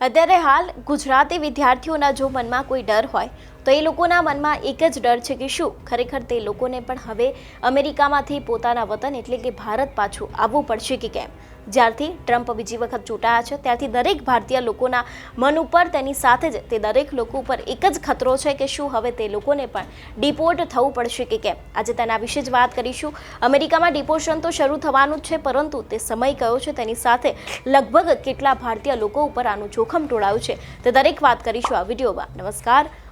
અત્યારે હાલ ગુજરાતી વિદ્યાર્થીઓના જો મનમાં કોઈ ડર હોય તો એ લોકોના મનમાં એક જ ડર છે કે શું? ખરેખર તે લોકોને પણ હવે અમેરિકામાંથી પોતાના વતન એટલે કે ભારત પાછું આવવું પડશે કે કેમ? જ્યારથી ટ્રમ્પ બીજી વખત ચૂંટાયા છે, ત્યારથી દરેક ભારતીય લોકોના મન ઉપર, તેની સાથે જ તે દરેક લોકો ઉપર એક જ ખતરો છે કે શું હવે તે લોકોને પણ ડિપોર્ટ થવું પડશે કે કેમ? આજે તેના વિશે જ વાત કરીશું. અમેરિકામાં ડિપોર્શન તો શરૂ થવાનું જ છે, પરંતુ તે સમય કયો છે તેની સાથે લગભગ કેટલા ભારતીય લોકો ઉપર આનું જોખમ ટોળાયું છે તે દરેક વાત કરીશું આ વિડીયોમાં. નમસ્કાર.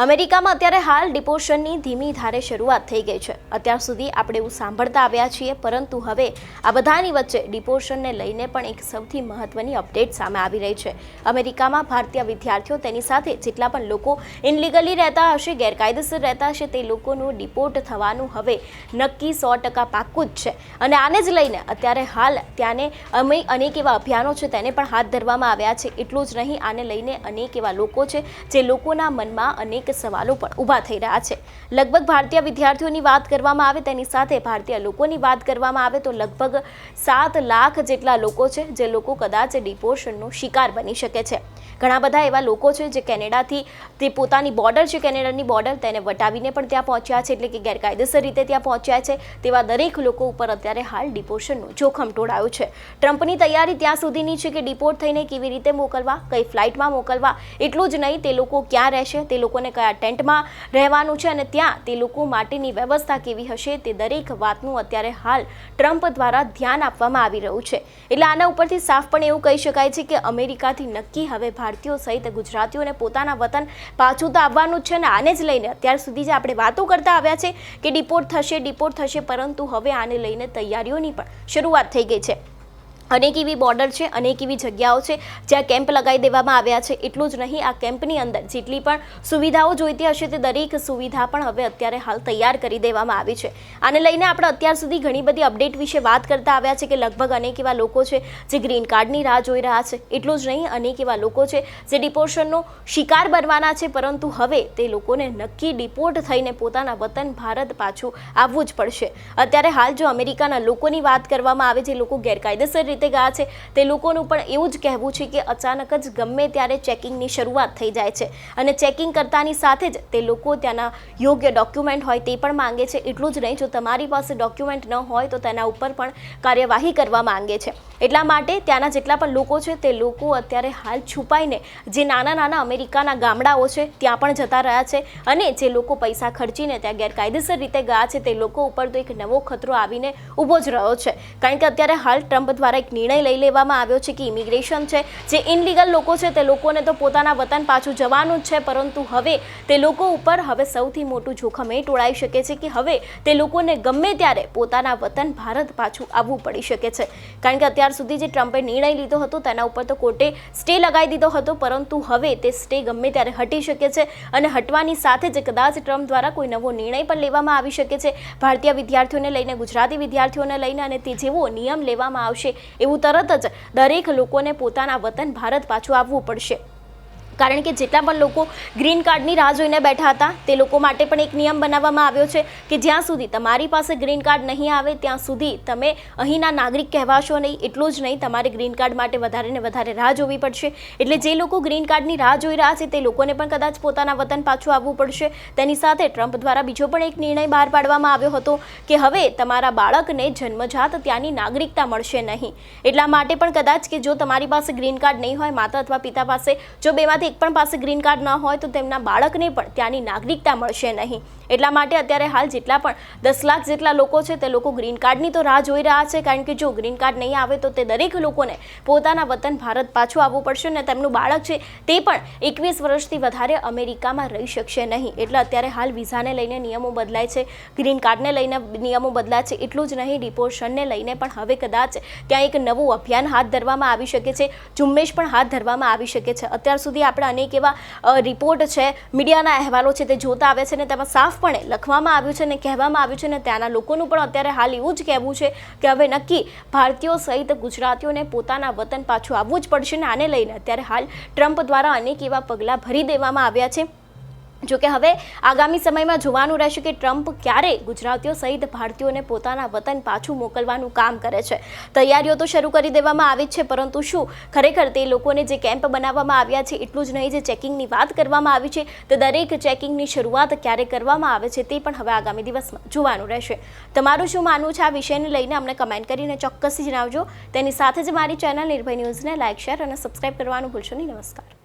અમેરિકામાં અત્યારે હાલ ડિપોર્શનની ધીમી ધારે શરૂઆત થઈ ગઈ છે. અત્યાર સુધી આપણે એવું સાંભળતા આવ્યા છીએ, પરંતુ હવે આ બધાની વચ્ચે ડિપોર્શનને લઈને પણ એક સૌથી મહત્વની અપડેટ સામે આવી રહી છે. અમેરિકામાં ભારતીય વિદ્યાર્થીઓ તેની સાથે જેટલા પણ લોકો ઇનલીગલી રહેતા હશે, ગેરકાયદેસર રહેતા હશે, તે લોકોનું ડિપોર્ટ થવાનું હવે નક્કી સો ટકા પાક્કું જ છે. અને આને જ લઈને અત્યારે હાલ ત્યાંને અમે અનેક એવા અભિયાનો છે, તેને પણ હાથ ધરવામાં આવ્યા છે. એટલું જ નહીં, આને લઈને અનેક એવા લોકો છે, જે લોકોના મનમાં અનેક સવાલો પણ ઊભા થઈ રહ્યા છે. લગભગ ભારતીય વિદ્યાર્થીઓની વાત કરવામાં આવે તેની સાથે ભારતીય લોકોની વાત કરવામાં આવે તો લગભગ સાત લાખ જેટલા લોકો છે જે લોકો કદાચ ડિપોર્શનનો શિકાર બની શકે છે. ઘણા બધા એવા લોકો છે જે કેનેડાથી, તે પોતાની બોર્ડર છે, કેનેડાની બોર્ડર, તેને વટાવીને પણ ત્યાં પહોંચ્યા છે, એટલે કે ગેરકાયદેસર રીતે ત્યાં પહોંચ્યા છે, તેવા દરેક લોકો ઉપર અત્યારે હાલ ડિપોર્શનનું જોખમ ટોળાયું છે. ટ્રમ્પની તૈયારી ત્યાં સુધીની છે કે ડિપોર્ટ થઈને કેવી રીતે મોકલવા, કઈ ફ્લાઇટમાં મોકલવા, એટલું જ નહીં, તે લોકો ક્યાં રહેશે, તે લોકોને કયા ટેન્ટમાં રહેવાનું છે અને ત્યાં તે લોકો માટેની વ્યવસ્થા કેવી હશે, તે દરેક વાતનું અત્યારે હાલ ટ્રમ્પ દ્વારા ધ્યાન આપવામાં આવી રહ્યું છે. એટલે આના ઉપરથી સાફ પણ એવું કહી શકાય છે કે અમેરિકાથી નક્કી હવે ભારતીયો સહિત ગુજરાતીઓને પોતાના વતન પાછું તો આવવાનું જ છે ને આને જ લઈને અત્યાર સુધી જે આપણે વાતો કરતા આવ્યા છે કે ડિપોર્ટ થશે ડિપોર્ટ થશે, પરંતુ હવે આને લઈને તૈયારીઓની પણ શરૂઆત થઈ ગઈ છે. અનેક એવી બોર્ડર છે અનેક એવી જગ્યાઓ છે જ્યાં કેમ્પ લગાવી દેવામાં આવ્યા છે. એટલું જ નહીં, આ કેમ્પની અંદર જેટલી પણ સુવિધાઓ જોઈતી હશે તે દરેક સુવિધા પણ હવે અત્યારે હાલ તૈયાર કરી દેવામાં આવી છે. આને લઈને આપણે અત્યાર સુધી ઘણી બધી અપડેટ વિશે વાત કરતા આવ્યા છે કે લગભગ અનેક એવા લોકો છે જે ગ્રીન કાર્ડની રાહ જોઈ રહ્યા છે. એટલું જ નહીં, અનેક એવા લોકો છે જે ડિપોર્શનનો શિકાર બનવાના છે, પરંતુ હવે તે લોકોને નક્કી ડિપોર્ટ થઈને પોતાના વતન ભારત પાછું આવવું જ પડશે. અત્યારે હાલ જો અમેરિકાના લોકોની વાત કરવામાં આવે, જે લોકો ગેરકાયદેસર રીતે ગયા છે. તે લોકોનું પણ એવું જ કહેવું છે કે અચાનક જ ગમે ત્યારે ચેકિંગની શરૂઆત થઈ જાય છે. અને ચેકિંગ કરતાની સાથે જ તે લોકો ત્યાંના યોગ્ય ડોક્યુમેન્ટ હોય તે પણ માંગે છે. એટલું જ નહીં, જો તમારી પાસે ડોક્યુમેન્ટ ન હોય તો તેના ઉપર પણ કાર્યવાહી કરવા માંગે છે. એટલા માટે ત્યાંના જેટલા પણ લોકો છે, તે લોકો અત્યારે હાલ છુપાઈને જે નાના નાના અમેરિકાના ગામડાઓ છે, ત્યાં પણ જતા રહ્યા છે. અને જે લોકો પૈસા ખર્ચીને ત્યાં ગેરકાયદેસર રીતે ગયા છે, તે લોકો ઉપર તો એક નવો ખતરો આવીને ઊભો જ રહ્યો છે. કારણ કે અત્યારે હાલ ટ્રમ્પ દ્વારા એક નિર્ણય લઈ લેવામાં આવ્યો છે કે ઇમિગ્રેશન છે, જે ઇનલીગલ લોકો છે, તે લોકોને તો પોતાના વતન પાછું જવાનું જ છે, પરંતુ હવે તે લોકો ઉપર હવે સૌથી મોટું જોખમ એ ટોળાઈ શકે છે કે હવે તે લોકોને ગમે ત્યારે પોતાના વતન ભારત પાછું આવવું પડી શકે છે. કારણ કે અત્યાર સુધી જે ટ્રમ્પે નિર્ણય લીધો હતો, તેના ઉપર તો કોર્ટે સ્ટે લગાવી દીધો હતો, પરંતુ હવે તે સ્ટે ગમે ત્યારે હટી શકે છે અને હટવાની સાથે જ કદાચ ટ્રમ્પ દ્વારા કોઈ નવો નિર્ણય પણ લેવામાં આવી શકે છે. ભારતીય વિદ્યાર્થીઓને લઈને, ગુજરાતી વિદ્યાર્થીઓને લઈને અને તે જેવો નિયમ લેવામાં આવશે એવું તરત જ દરેક લોકોને પોતાના વતન ભારત પાછું આવવું પડશે. કારણ કે જેટલા પણ લોકો ગ્રીન કાર્ડની રાહ જોઈને બેઠા હતા, તે લોકો માટે પણ એક નિયમ બનાવવામાં આવ્યો છે કે જ્યાં સુધી તમારી પાસે ગ્રીન કાર્ડ નહીં આવે, ત્યાં સુધી તમે અહીંના નાગરિક કહેવાશો નહીં. એટલું જ નહીં, તમારે ગ્રીન કાર્ડ માટે વધારે ને વધારે રાહ જોવી પડશે. એટલે જે લોકો ગ્રીન કાર્ડની રાહ જોઈ રહ્યા છે, તે લોકોને પણ કદાચ પોતાના વતન પાછું આવવું પડશે. તેની સાથે ટ્રમ્પ દ્વારા બીજો પણ એક નિર્ણય બહાર પાડવામાં આવ્યો હતો કે હવે તમારા બાળકને જન્મજાત ત્યાંની નાગરિકતા મળશે નહીં. એટલા માટે પણ કદાચ કે જો તમારી પાસે ગ્રીન કાર્ડ નહીં હોય, માતા અથવા પિતા પાસે જો બેમાંથી એક પણ પાસે ગ્રીન કાર્ડ ન હોય તો તેમના બાળકને પણ ત્યાંની નાગરિકતા મળશે નહીં. એટલા માટે અત્યારે હાલ જેટલા પણ દસ લાખ જેટલા લોકો છે તે લોકો ગ્રીન કાર્ડની તો રાહ જોઈ રહ્યા છે, કારણ કે જો ગ્રીન કાર્ડ નહીં આવે તો તે દરેક લોકોને પોતાના વતન ભારત પાછું આવવું પડશે અને તેમનું બાળક છે તે પણ એકવીસ વર્ષથી વધારે અમેરિકામાં રહી શકશે નહીં. એટલે અત્યારે હાલ વિઝાને લઈને નિયમો બદલાય છે, ગ્રીન કાર્ડને લઈને નિયમો બદલાય છે, એટલું જ નહીં, ડિપોર્શનને લઈને પણ હવે કદાચ ત્યાં એક નવું અભિયાન હાથ ધરવામાં આવી શકે છે, ઝુંબેશ પણ હાથ ધરવામાં આવી શકે છે. અત્યાર સુધી આપણે અનેક એવા રિપોર્ટ છે, મીડિયાના અહેવાલો છે તે જોતા આવે છે ને તેમાં સાફપણે લખવામાં આવ્યું છે ને કહેવામાં આવ્યું છે ને ત્યાંના લોકોનું પણ અત્યારે હાલ એવું જ કહેવું છે કે હવે નક્કી ભારતીયો સહિત ગુજરાતીઓને પોતાના વતન પાછું આવવું જ પડશે ને આને લઈને અત્યારે હાલ ટ્રમ્પ દ્વારા અનેક એવા પગલાં ભરી દેવામાં આવ્યા છે. જોકે હવે આગામી સમયમાં જોવાનું રહેશે કે ટ્રમ્પ ક્યારે ગુજરાતીઓ સહિત ભારતીયોને પોતાના વતન પાછું મોકલવાનું કામ કરે છે. તૈયારીઓ તો શરૂ કરી દેવામાં આવી છે, પરંતુ શું ખરેખર તે લોકોને જે કેમ્પ બનાવવામાં આવ્યા છે એટલું જ નહીં, જે ચેકિંગની વાત કરવામાં આવી છે, તે દરેક ચેકિંગની શરૂઆત ક્યારે કરવામાં આવે છે તે પણ હવે આગામી દિવસમાં જોવાનું રહેશે. તમારું શું માનવું છે આ વિષયને લઈને અમને કમેન્ટ કરીને ચોક્કસ જણાવજો. તેની સાથે જ મારી ચેનલ નિર્ભય ન્યૂઝને લાઇક શેર અને સબસ્ક્રાઇબ કરવાનું ભૂલશો નહીં. નમસ્કાર.